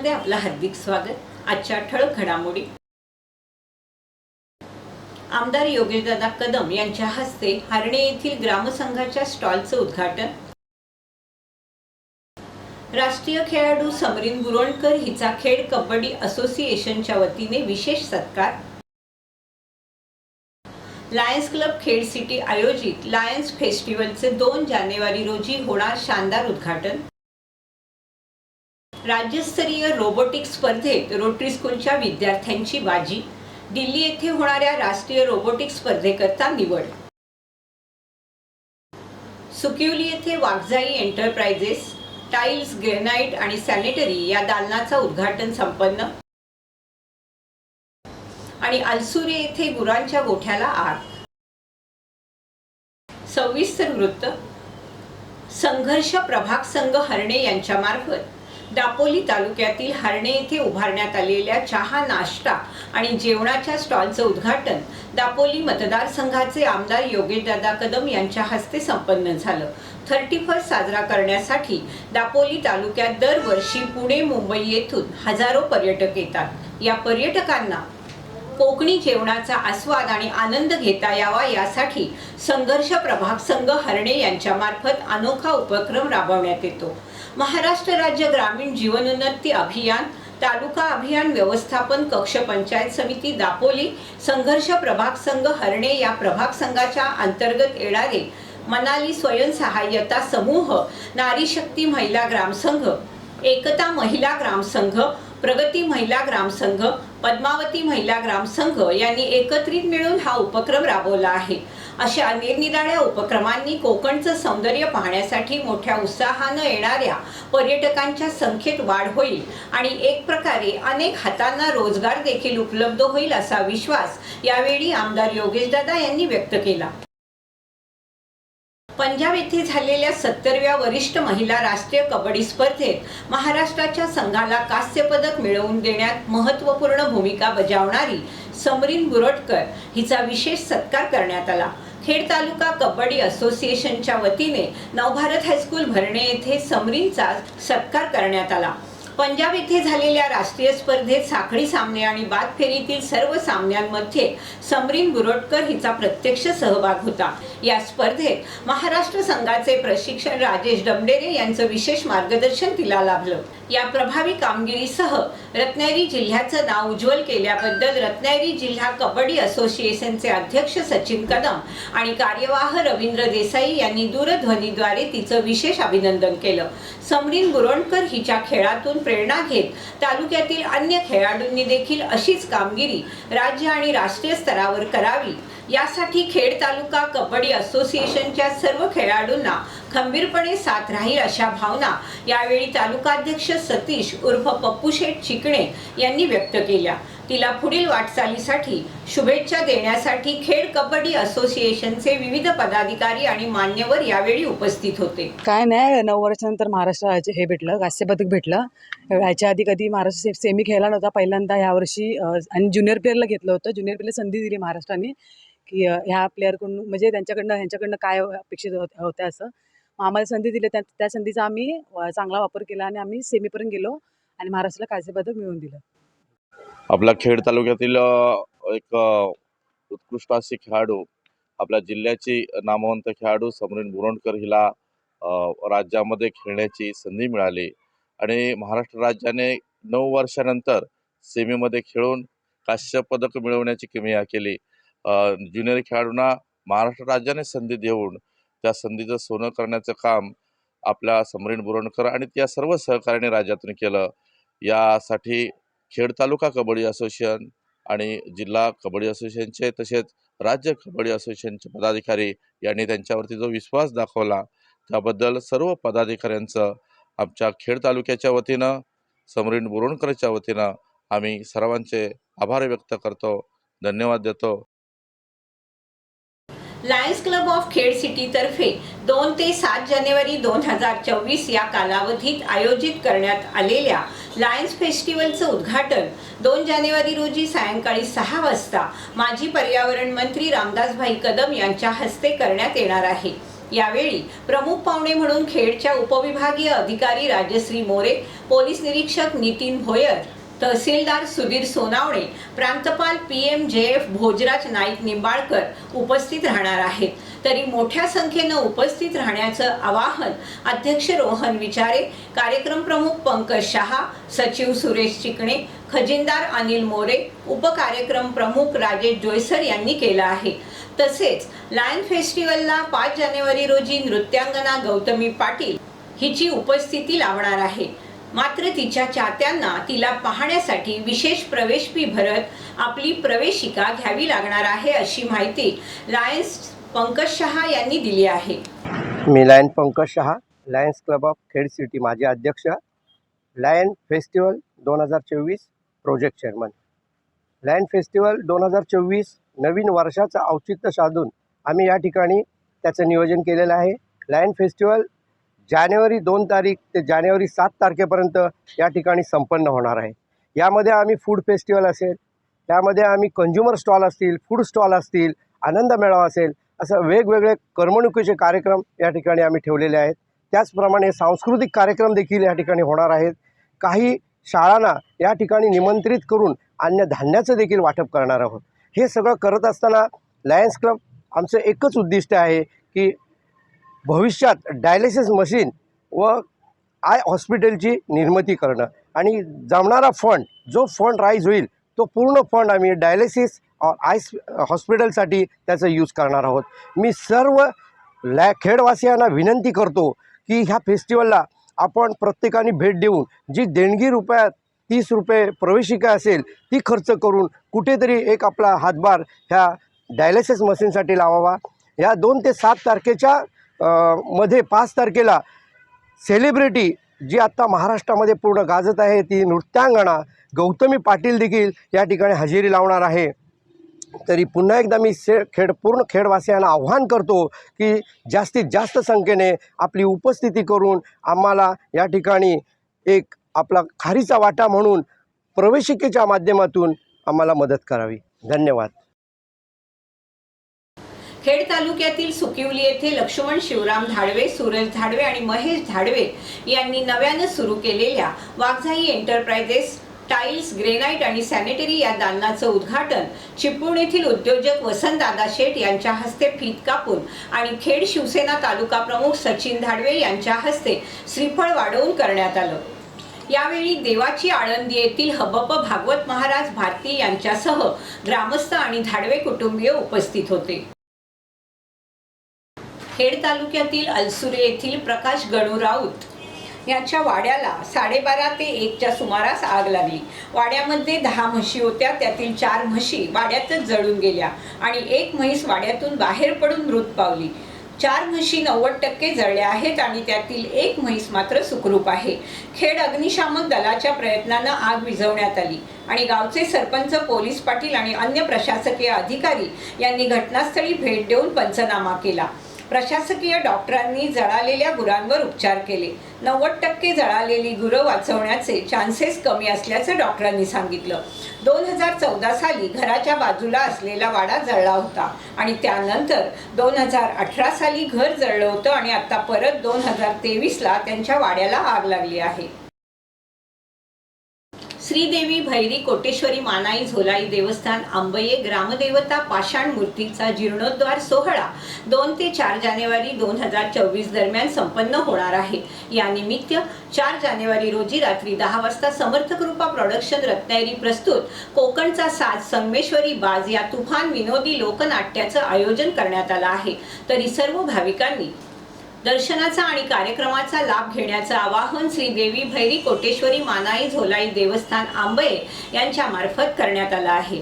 मध्ये आपलं हार्दिक स्वागत. आजच्या ठळक घडामोडी. आमदार योगेशदादा कदम यांच्या हस्ते हरणे येथील ग्रामसंघाच्या स्टॉलचं उद्घाटन. राष्ट्रीय खेळाडू समरीन बुरोणकर हिचा खेळ कबड्डी असोसिएशनच्या वतीने विशेष सत्कार. लायन्स क्लब खेड सिटी आयोजित लायन्स फेस्टिवलचे दोन जानेवारी रोजी होणार शानदार उद्घाटन. राज्यस्तरीय रोबोटिक स्पर्धेत रोटरी स्कूलच्या विद्यार्थ्यांची बाजी. दिल्ली येथे होणाऱ्या राष्ट्रीय रोबोटिक स्पर्धेकरता निवड. सुकिवली येथे वाघजाई एंटरप्राइजेस टाईल्स ग्रेनाइट आणि सॅनिटरी या दालनाचा उद्घाटन संपन्न. आणि अलसुरे येथे गुरांच्या गोठ्याला आग. सविस्तर वृत्त. संघर्ष प्रभाग संघ हरणे यांच्या मार्फत दापोली तालुक्यातील हरणे येथे उभारण्यात आलेल्या चहा नाश्ता आणि जेवणाच्या स्टॉलचं उद्घाटन दापोली मतदारसंघाचे आमदार योगेशदादा कदम यांच्या हस्ते संपन्न झालं. थर्टी फर्स्ट साजरा करण्यासाठी दापोली तालुक्यात दरवर्षी पुणे मुंबई येथून हजारो पर्यटक येतात. या पर्यटकांना कोकणी जेवणाचा आस्वाद आणि आनंद घेता यावा यासाठी संघर्ष प्रभाग संघ हरणे यांच्यामार्फत अनोखा उपक्रम राबवण्यात येतो. महाराष्ट्र राज्य ग्रामीण जीवनोन्नती अभियान तालुका अभियान व्यवस्थापन कक्ष पंचायत समिती दापोली संघर्ष प्रभाग संघ हरणे या प्रभाग संघाच्या अंतर्गत येणारे मनाली स्वयंसहाय्यता समूह नारी शक्ती महिला ग्रामसंघ एकता महिला ग्रामसंघ प्रगती महिला ग्रामसंघ पद्मावती महिला ग्रामसंघ यांनी एकत्रित मिळून हा उपक्रम राबवला आहे. अशा निरनिराळ्या उपक्रमांनी कोकणचं सौंदर्य पाहण्यासाठी मोठ्या उत्साहानं येणाऱ्या पर्यटकांच्या संख्येत वाढ होईल आणि एक प्रकारे अनेक हातांना रोजगार देखील उपलब्ध होईल असा विश्वास यावेळी आमदार योगेशदादा यांनी व्यक्त केला. पंजाब येथे झालेल्या सत्तरव्या वरिष्ठ महिला राष्ट्रीय कबड्डी स्पर्धेत महाराष्ट्राच्या संघाला कांस्य पदक मिळवून देण्यात महत्त्वपूर्ण भूमिका बजावणारी समरीन बुरटकर हिचा विशेष सत्कार करण्यात आला. खेड तालुका कबड्डी असोसिएशनच्या वतीने नवभारत हायस्कूल भरणे येथे समरीनचा सत्कार करण्यात आला. पंजाब येथे झालेल्या राष्ट्रीय स्पर्धेत साखळी सामने आणि बाद फेरीतील सर्व सामन्यांमध्ये समरीन बुरोटकर हिचा प्रत्यक्ष सहभाग होता. या स्पर्धेत महाराष्ट्र संघाचे प्रशिक्षण राजेश डमडेरे यांचं विशेष मार्गदर्शन तिला लाभलं. या प्रभावी कामगिरीसह रत्नागिरी जिल्ह्याचं नाव उज्ज्वल केल्याबद्दल रत्नागिरी जिल्हा कबड्डी असोसिएशनचे अध्यक्ष सचिन कदम आणि कार्यवाह रवींद्र देसाई यांनी दूरध्वनीद्वारे तिचं विशेष अभिनंदन केलं. समरीन बुरोणकर हिच्या खेळातून प्रेरणा घेत तालुक्यातील अन्य खेळाडूंनी देखील अशीच कामगिरी राज्य आणि राष्ट्रीय स्तरावर करावी. यासाठी खेड तालुका कबड्डी असोसिएशनच्या सर्व खेळाडूंना खंबीरपणे साथ राहील अशा भावना यावेळी तालुकाध्यक्ष सतीश उर्फ पप्पू शेठ चिकणे यांनी व्यक्त केल्या. तिला पुढील वाटचालीसाठी शुभेच्छा देण्यासाठी खेड कबड्डी असोसिएशनचे विविध पदाधिकारी आणि मान्यवर यावेळी उपस्थित होते. काय नाही नऊ वर्षानंतर महाराष्ट्र हे भेटलं कांस्य पदक भेटलं. ह्याच्या आधी कधी महाराष्ट्र सेमी खेळला नव्हता पहिल्यांदा यावर्षी आणि ज्युनियर प्लेअरला घेतलं होतं. ज्युनियर प्लेअरला संधी दिली महाराष्ट्राने की ह्या प्लेअरकडून म्हणजे त्यांच्याकडनं ह्यांच्याकडनं काय अपेक्षित होत्या होतं असं. आम्हाला संधी दिली त्या त्या संधीचा आम्ही चांगला वापर केला आणि आम्ही सेमीपर्यंत गेलो आणि महाराष्ट्राला कांस्य पदक मिळवून दिलं. आपला खेड तालुक्यातील एक उत्कृष्ट अशी खेळाडू आपल्या जिल्ह्याची नामवंत खेळाडू समरीन बुरोंडकर हिला राज्यामध्ये खेळण्याची संधी मिळाली आणि महाराष्ट्र राज्याने नऊ वर्षानंतर सेमीमध्ये खेळून काश्य पदक मिळवण्याची किमया केली. ज्युनियर खेळाडूंना महाराष्ट्र राज्याने संधी देऊन त्या संधीचं सोनं करण्याचं काम आपल्या समरीन बोरणकर आणि त्या सर्व सहकार्याने राज्यातून केलं. यासाठी खेड तालुका कबड्डी असोसिएशन आणि जिल्हा कबड्डी असोसिएशनचे तसेच राज्य कबड्डी असोसिएशनचे पदाधिकारी यांनी त्यांच्यावरती जो विश्वास दाखवला त्याबद्दल सर्व पदाधिकाऱ्यांचं आमच्या खेड तालुक्याच्या वतीनं समरीन बोरणकरच्या वतीनं आम्ही सर्वांचे आभार व्यक्त करतो. धन्यवाद देतो. लायन्स क्लब ऑफ खेड सिटीतर्फे दोन ते सात जानेवारी दोन हजार चोवीस या कालावधीत आयोजित करण्यात आलेल्या लायन्स फेस्टिवलचं उद्घाटन दोन जानेवारी रोजी सायंकाळी सहा वाजता माजी पर्यावरण मंत्री रामदासभाई कदम यांच्या हस्ते करण्यात येणार आहे. यावेळी प्रमुख पाहुणे म्हणून खेडच्या उपविभागीय अधिकारी राजश्री मोरे पोलीस निरीक्षक नितीन भोयर तहसीलदार Sudhir Sonawane प्रांतपाल P M J F Bhojraj Naik Nimbalkar उपस्थित राहणार आहेत. तरी मोठ्या संख्येनं उपस्थित राहण्याचं आवाहन अध्यक्ष रोहन विचारे कार्यक्रम प्रमुख पंकज शहा सचिव सुरेश चिकणे खजिनदार अनिल मोरे उपकार्यक्रम प्रमुख राजेश जोयसर यांनी केलं आहे. तसेच लायन फेस्टिवलला पाच जानेवारी रोजी नृत्यांगना गौतमी पाटील हिची उपस्थिती लावणार आहे. मात्र तिच्या चाहत्यांना तिला पाहण्यासाठी विशेष प्रवेश फी भरत आपली प्रवेशिका घ्यावी लागणार आहे अशी माहिती लायन्स पंकज शहा यांनी दिली आहे. मी lion Pankaj Shah Lions Club of Khed city माजी अध्यक्ष लायन फेस्टिवल दोन हजार चोवीस प्रोजेक्ट चेअरमन. लायन फेस्टिवल दोन हजार चोवीस नवीन वर्षाचं औचित्य साधून आम्ही या ठिकाणी त्याचं नियोजन केलेलं आहे. लायन फेस्टिवल जानेवारी दोन तारीख ते जानेवारी सात तारखेपर्यंत या ठिकाणी संपन्न होणार आहे. यामध्ये आम्ही फूड फेस्टिवल असेल त्यामध्ये आम्ही कंझ्युमर स्टॉल असतील फूड स्टॉल असतील आनंद मेळावा असेल असं वेगवेगळे करमणुकीचे कार्यक्रम या ठिकाणी आम्ही ठेवलेले आहेत. त्याचप्रमाणे सांस्कृतिक कार्यक्रम देखील या ठिकाणी होणार आहेत. काही शाळांना या ठिकाणी निमंत्रित करून अन्नधान्याचं देखील वाटप करणार आहोत. हे सगळं करत असताना लायन्स क्लब आमचं एकच उद्दिष्ट आहे की भविष्यात डायलिसिस मशीन व आय हॉस्पिटलची निर्मिती करणं. आणि जमणारा फंड जो फंड राईज होईल तो पूर्ण फंड आम्ही डायलिसिस आय हॉस्पिटलसाठी त्याचा यूज करणार आहोत. मी सर्व लॅ खेडवासियांना विनंती करतो की ह्या फेस्टिवलला आपण प्रत्येकाने भेट देऊन जी देणगी रुपयात तीस रुपये प्रवेशिका असेल ती खर्च करून कुठेतरी एक आपला हातभार ह्या डायलिसिस मशीनसाठी लावावा. या दोन ते सात तारखेच्या मध्ये पाच तारखेला सेलिब्रिटी जी आत्ता महाराष्ट्रामध्ये पूर्ण गाजत आहे ती नृत्यांगणा गौतमी पाटील देखील या ठिकाणी हजेरी लावणार आहे. तरी पुन्हा एकदा मी से खेड पूर्ण खेडवासियांना आव्हान करतो की जास्तीत जास्त संख्येने आपली उपस्थिती करून आम्हाला या ठिकाणी एक आपला खारीचा वाटा म्हणून प्रवेशिकेच्या माध्यमातून आम्हाला मदत करावी. धन्यवाद. खेड तालुक्यातील सुकिवली येथे लक्ष्मण शिवराम धाडवे सूरज धाडवे आणि महेश धाडवे यांनी नव्यानं सुरू केलेल्या वाघझाई एंटरप्राइजेस टाईल्स ग्रेनाईट आणि सॅनिटरी या दालनाचं उद्घाटन चिपळूण येथील उद्योजक वसंतदादा शेठ यांच्या हस्ते फीत कापून आणि खेड शिवसेना तालुका प्रमुख सचिन धाडवे यांच्या हस्ते श्रीफळ वाढवून करण्यात आलं. यावेळी देवाची आळंदी येथील हबप भागवत महाराज भारती यांच्यासह ग्रामस्थ आणि धाडवे कुटुंबीय उपस्थित होते. खेड तालुक्यातील अलसुरे येथील प्रकाश गणू राऊत यांच्या वाड्याला साडेबारा ते एकच्या सुमारास आग लागली. वाड्यामध्ये दहा म्हशी होत्या त्यातील चार म्हशी वाड्यातच जळून गेल्या आणि एक म्हैस वाड्यातून बाहेर पडून मृत पावली. चार म्हशी नव्वद टक्के जळल्या आहेत आणि त्यातील एक म्हैस मात्र सुखरूप आहे. खेड अग्निशामक दलाच्या प्रयत्नानं आग विझवण्यात आली आणि गावचे सरपंच पोलीस पाटील आणि अन्य प्रशासकीय अधिकारी यांनी घटनास्थळी भेट देऊन पंचनामा केला. प्रशासकीय डॉक्टरांनी जळालेल्या गुरांवर उपचार केले. नव्वद टक्के जळालेली गुरं वाचवण्याचे चान्सेस कमी असल्याचं डॉक्टरांनी सांगितलं. दोन हजार चौदा साली घराच्या बाजूला असलेला वाडा जळला होता आणि त्यानंतर दोन हजार अठरा साली घर जळलं होतं आणि आता परत दोन हजार तेवीसला त्यांच्या वाड्याला आग लागली आहे. श्रीदेवी भैरी कोटेश्वरी मानाई झोलाई देवस्थान आंबये ग्रामदेवता पाषाण मूर्तीचा जीर्णोद्धार सोहळा दोन ते चार जानेवारी दोन हजार चोवीस दरम्यान संपन्न होणार आहे. यानिमित्त चार जानेवारी रोजी रात्री दहा वाजता समर्थ कृपा प्रोडक्शन रत्नागिरी प्रस्तुत कोकणचा साथ संगमेश्वरी बाज या तुफान विनोदी लोकनाट्याचं आयोजन करण्यात आलं आहे. तरी सर्व भाविकांनी दर्शनाचा आणि कार्यक्रमाचा लाभ घेण्याचं आवाहन श्री देवी भैरी कोटेश्वरी मानाई झोलाई देवस्थान आंबे यांच्या मार्फत करण्यात आलं आहे.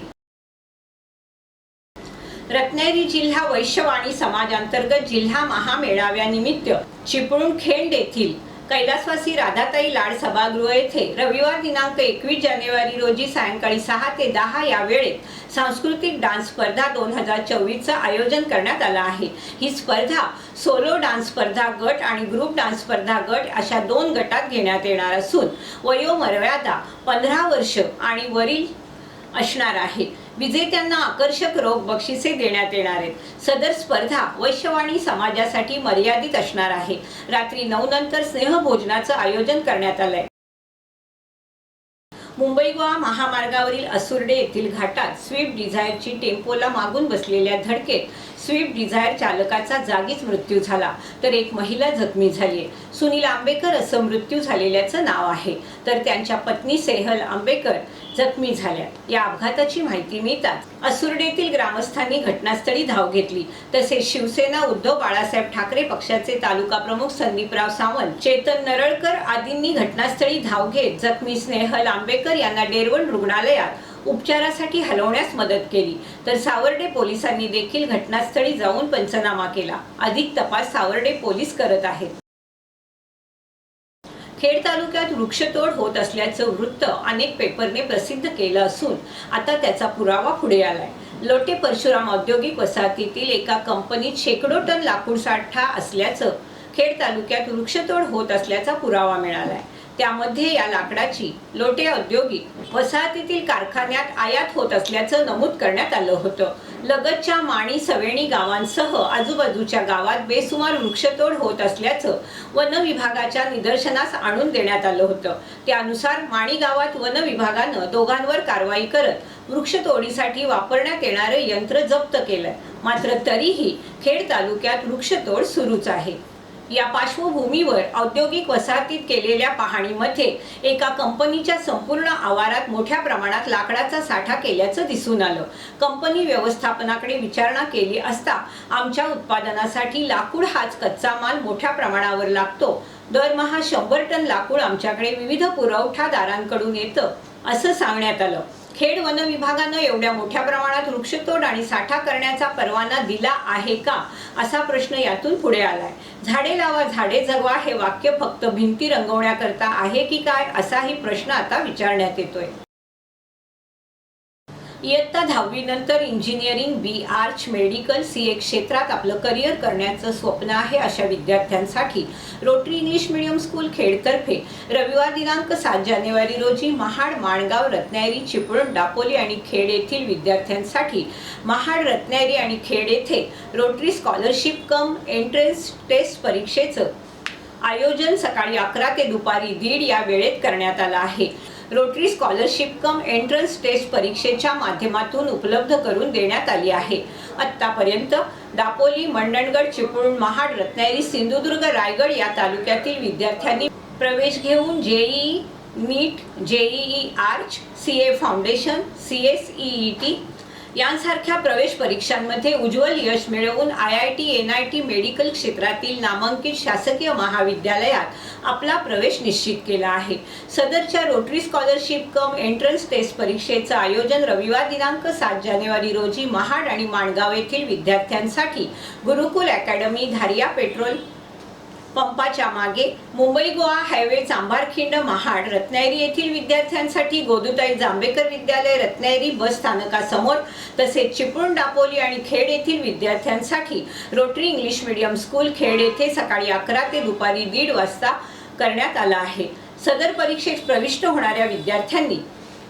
रत्नागिरी जिल्हा वैश्यवाणी समाजांतर्गत जिल्हा महामेळाव्यानिमित्त चिपळूण खेंड येथील कैलासवासी राधाताई लाड सभागृह येथे रविवार दिनांक एकवीस जानेवारी रोजी सायंकाळी सहा ते दहा या वेळेत सांस्कृतिक डान्स स्पर्धा दोन हजार चोवीसचं आयोजन करण्यात आलं आहे. ही स्पर्धा सोलो डान्स स्पर्धा गट आणि ग्रुप डान्स स्पर्धा गट अशा दोन गटात घेण्यात येणार असून वयोमर्यादा पंधरा वर्ष आणि वरील असणार आहे. विजेत्यांना आकर्षक रोख बक्षिसे देण्यात येणार आहेत. सदर स्पर्धा वैश्यवाणी समाजासाठी मर्यादित असणार आहे. रात्री नऊ नंतर स्नेहभोजनाचं आयोजन करण्यात आलंय. मुंबई गोवा महामार्गावरील असुर्डे येथील घाटात स्विफ्ट डिझायरची टेम्पोला मागून बसलेल्या धडकेत स्विफ्ट डिझायर चालकाचा जागीच मृत्यू झाला. तर एक महिला जखमी झाली आहे. सुनील आंबेकर असं मृत्यू झालेल्याचं नाव आहे. तर त्यांच्या पत्नी सेहल आंबेकर जखमी झाल्या. या अपघाताची माहिती मिळताच असुर्डेतील ग्रामस्थांनी घटनास्थळी धाव घेतली. तसेच शिवसेना उद्धव बाळासाहेब ठाकरे पक्षाचे तालुका प्रमुख संदीपराव सावंत चेतन नरळकर आदींनी घटनास्थळी धाव घेत जखमी स्नेहल आंबेकर यांना डेरवण रुग्णालयात उपचारासाठी हलवण्यास मदत केली. तर सावर्डे पोलिसांनी देखील घटनास्थळी जाऊन पंचनामा केला. अधिक तपास सावर्डे पोलीस करत आहेत. खेड तालुक्यात वृक्षतोड होत असल्याचं वृत्त अनेक पेपरने प्रसिद्ध केलं असून आता त्याचा पुरावा पुढे आलाय. लोटे परशुराम औद्योगिक वसाहतीतील एका कंपनीत शेकडो टन लाकूड साठा असल्याचं खेड तालुक्यात वृक्षतोड होत असल्याचा पुरावा मिळालाय. त्यामध्ये या लाकडाची लोटे औद्योगिक वसाहतीतील कारखान्यात आयात होत असल्याचं नमूद करण्यात आलं होतं. लगतच्या माणी सवेणी गावांसह आजूबाजूच्या गावात बेसुमार वृक्षतोड होत असल्याचं वन विभागाच्या निदर्शनास आणून देण्यात आलं होतं. त्यानुसार माणी गावात वन विभागानं दोघांवर कारवाई करत वृक्षतोडीसाठी वापरण्यात येणारं यंत्र जप्त केलंय. मात्र तरीही खेड तालुक्यात वृक्षतोड सुरूच आहे. या पार्श्वभूमीवर औद्योगिक वसाहतीत केलेल्या पाहणीमध्ये एका कंपनीच्या संपूर्ण आवारात मोठ्या प्रमाणात लाकडाचा साठा केल्याचं दिसून आलं. कंपनी व्यवस्थापनाकडे विचारणा केली असता आमच्या उत्पादनासाठी लाकूड हाच कच्चा माल मोठ्या प्रमाणावर लागतो. दरमहा शंभर टन लाकूड आमच्याकडे विविध पुरवठादारांकडून येतं असं सांगण्यात आलं. खेड वन विभागानं एवढ्या मोठ्या प्रमाणात वृक्षतोड आणि साठा करण्याचा परवाना दिला आहे का? असा प्रश्न यातून पुढे आलाय. झाडे लावा झाडे जगवा हे वाक्य फक्त भिंती रंगवण्याकरता आहे की काय? असाही प्रश्न आता विचारण्यात येतोय. इयत्ता दहावीनंतर engineering B Arch medical C A क्षेत्रात आपलं करिअर करण्याचं स्वप्न आहे अशा विद्यार्थ्यांसाठी. रोटरी इंग्लिश मिडियम स्कूल खेडतर्फे रविवार दिनांक सात जानेवारी रोजी महाड माणगाव रत्नागिरी चिपळूण दापोली आणि खेड येथील विद्यार्थ्यांसाठी महाड रत्नागिरी आणि खेड येथे Rotary scholarship cum entrance test परीक्षेचं आयोजन सकाळी अकरा ते दुपारी दीड या वेळेत करण्यात आलं आहे. Rotary scholarship cum entrance test परीक्षेच्या माध्यमातून उपलब्ध करून देण्यात आली आहे. आत्तापर्यंत दापोली मंडणगड चिपळूण महाड रत्नागिरी सिंधुदुर्ग रायगड या तालुक्यातील विद्यार्थ्यांनी प्रवेश घेऊन JEE NEET JEE arch C A foundation C S E T यांसारख्या प्रवेश परीक्षांमध्ये उज्ज्वल यश मिळवून I I T N I T medical क्षेत्रातील नामांकित शासकीय महाविद्यालयात आपला प्रवेश निश्चित केला आहे. सदरच्या Rotary scholarship cum entrance test परीक्षेचं आयोजन रविवार दिनांक सात जानेवारी रोजी महाड आणि माणगाव येथील विद्यार्थ्यांसाठी गुरुकुल अकॅडमी धारिया पेट्रोल पंपाच्या मागे मुंबई गोवा हायवे चांभारखिंड महाड रत्नागिरी येथील विद्यार्थ्यांसाठी गोदुताई जांभेकर विद्यालय रत्नागिरी बस स्थानकासमोर तसेच चिपळूण दापोली आणि खेड येथील विद्यार्थ्यांसाठी Rotary English medium school Khed येथे सकाळी अकरा ते दुपारी दीड वाजता करण्यात आला आहे. सदर परीक्षेत प्रविष्ट होणाऱ्या विद्यार्थ्यांनी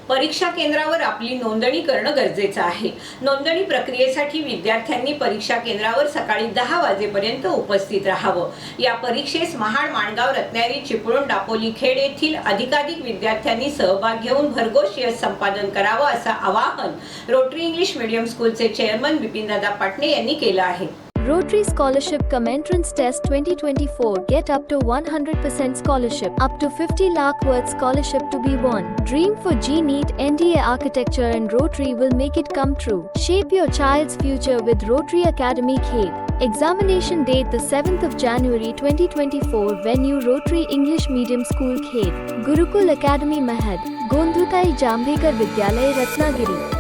परीक्षा केंद्रावर आपली नोंदणी करणं गरजेचं आहे. नोंदणी प्रक्रियेसाठी विद्यार्थ्यांनी परीक्षा केंद्रावर सकाळी दहा वाजेपर्यंत उपस्थित राहावं. या परीक्षेस महाड माणगाव रत्नागिरी चिपळूण दापोली खेड येथील अधिकाधिक विद्यार्थ्यांनी सहभाग घेऊन भरघोष यश संपादन करावं असं आवाहन रोटरी इंग्लिश मीडियम स्कूलचे चेअरमन बिपिनदादा पाटणे यांनी केलं आहे. Rotary Scholarship Cum Entrance Test 2024 Get up to 100% scholarship. Up to 50 lakh worth scholarship to be won. Dream for G-NEET, NDA Architecture and Rotary will make it come true. Shape your child's future with Rotary Academy Khed. Examination date the 7th of January 2024 Venue Rotary English Medium School Khed. Gurukul Academy Mahad. Gondhutai Jambhekar Vidyalay Ratnagiri.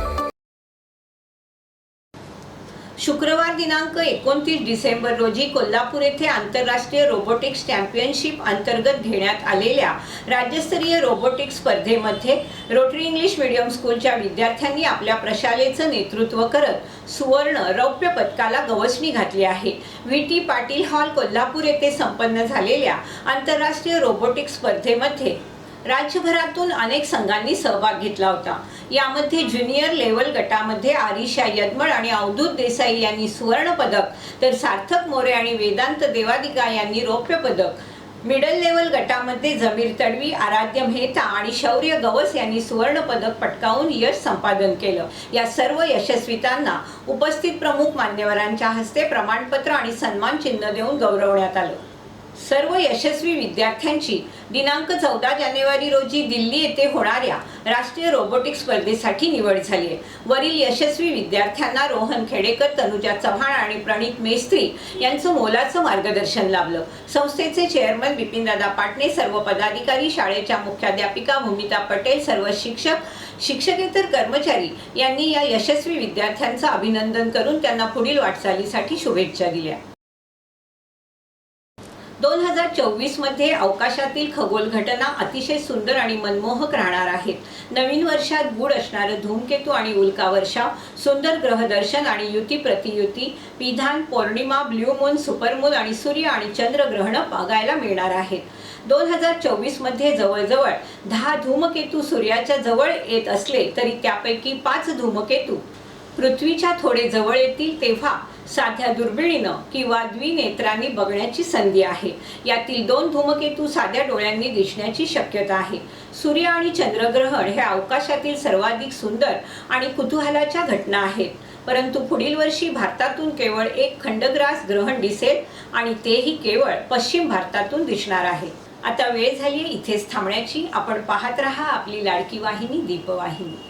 शुक्रवार दिनांक एकोणतीस डिसेंबर रोजी कोल्हापूर येथे आंतरराष्ट्रीय robotics championship अंतर्गत घेण्यात आलेल्या राज्यस्तरीय रोबोटिक्स स्पर्धेमध्ये रोटरी इंग्लिश मीडियम स्कूलच्या विद्यार्थ्यांनी आपल्या प्रशालेचं नेतृत्व करत सुवर्ण रौप्य पदकाला गवसणी घातली आहे. V T Patil hall Kolhapur येथे संपन्न झालेल्या आंतरराष्ट्रीय रोबोटिक्स स्पर्धेमध्ये राज्यभरातून अनेक संघांनी सहभाग घेतला होता. यामध्ये ज्युनियर लेवल गटामध्ये आरिशा यदमळ आणि अवधूत देसाई यांनी सुवर्ण पदक तर सार्थक मोरे आणि वेदांत देवादिका यांनी रौप्य पदक. मिडल लेवल गटामध्ये जमीर तडवी आराध्य मेहता आणि शौर्य गवस यांनी सुवर्ण पदक पटकावून यश संपादन केलं. या सर्व यशस्वितांना उपस्थित प्रमुख मान्यवरांच्या हस्ते प्रमाणपत्र आणि सन्मान चिन्ह देऊन गौरवण्यात आलं. सर्व यशस्वी विद्यार्थ्यांची दिनांक चौदा जानेवारी रोजी दिल्ली येथे होणाऱ्या राष्ट्रीय रोबोटिक्स स्पर्धेसाठी निवड झाली आहे. वरील यशस्वी विद्यार्थ्यांना रोहन खेडेकर तनुजा चव्हाण आणि प्रणित मेस्त्री यांचं मोलाचं मार्गदर्शन लाभलं. संस्थेचे चेअरमन बिपिनदादा पाटणे सर्व पदाधिकारी शाळेच्या मुख्याध्यापिका भूमिता पटेल सर्व शिक्षक शिक्षकेतर कर्मचारी यांनी या यशस्वी विद्यार्थ्यांचं अभिनंदन करून त्यांना पुढील वाटचालीसाठी शुभेच्छा दिल्या. दोन हजार चोवीसमध्ये अवकाशातील खगोल घटना अतिशय सुंदर आणि मनमोहक राहणार आहेत. नवीन वर्षात गुड असणारं धूमकेतू आणि उल्का वर्षा सुंदर ग्रहदर्शन आणि युती प्रतियुती विधान पौर्णिमा ब्ल्यू मून सुपरमून आणि सूर्य आणि चंद्रग्रहणं बघायला मिळणार आहेत. दोन हजार चोवीसमध्ये जवळजवळ दहा धूमकेतू सूर्याच्या जवळ येत असले तरी त्यापैकी पाच धूमकेतू पृथ्वीच्या थोडे जवळ येतील तेव्हा साध्या दुर्बिणीनं किंवा द्विनेत्रांनी बघण्याची संधी आहे. यातील दोन धूमकेतू साध्या डोळ्यांनी दिसण्याची शक्यता आहे. सूर्य आणि चंद्रग्रहण हे अवकाशातील सर्वाधिक सुंदर आणि कुतूहलाच्या घटना आहेत. परंतु पुढील वर्षी भारतातून केवळ एक खंडग्रास ग्रहण दिसेल आणि तेही केवळ पश्चिम भारतातून दिसणार आहे. आता वेळ झाली इथेच थांबण्याची. आपण पाहत रहा आपली लाडकी वाहिनी दीपवाहिनी.